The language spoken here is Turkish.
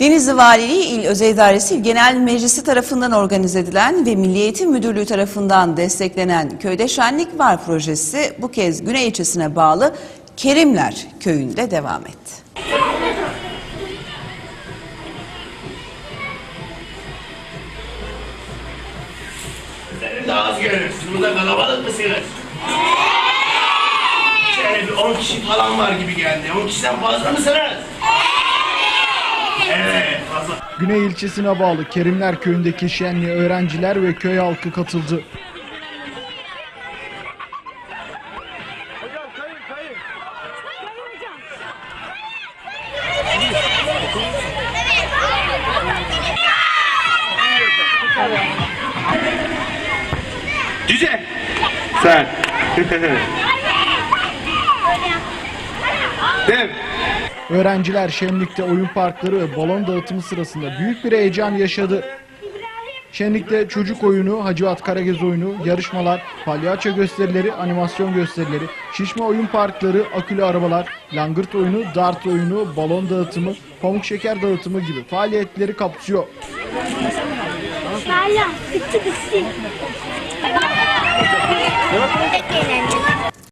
Denizli Valiliği İl Özel İdaresi İl Genel Meclisi tarafından organize edilen ve Milli Eğitim Müdürlüğü tarafından desteklenen Köyde Şenlik Var projesi bu kez Güney ilçesine bağlı Kerimler köyünde devam etti. Seni de az görürüz. Burada kalabalık mısınız? Şöyle bir 10 kişi falan var gibi geldi. 10 kişiden fazla mısınız? Güney ilçesine bağlı Kerimler köyündeki şenliğe öğrenciler ve köy halkı katıldı. Cüce! Sen. Dev. Öğrenciler şenlikte oyun parkları ve balon dağıtımı sırasında büyük bir heyecan yaşadı. Şenlikte çocuk oyunu, Hacivat Karagöz oyunu, yarışmalar, palyaço gösterileri, animasyon gösterileri, şişme oyun parkları, akülü arabalar, langırt oyunu, dart oyunu, balon dağıtımı, pamuk şeker dağıtımı gibi faaliyetleri kapsıyor. Bitti bitti.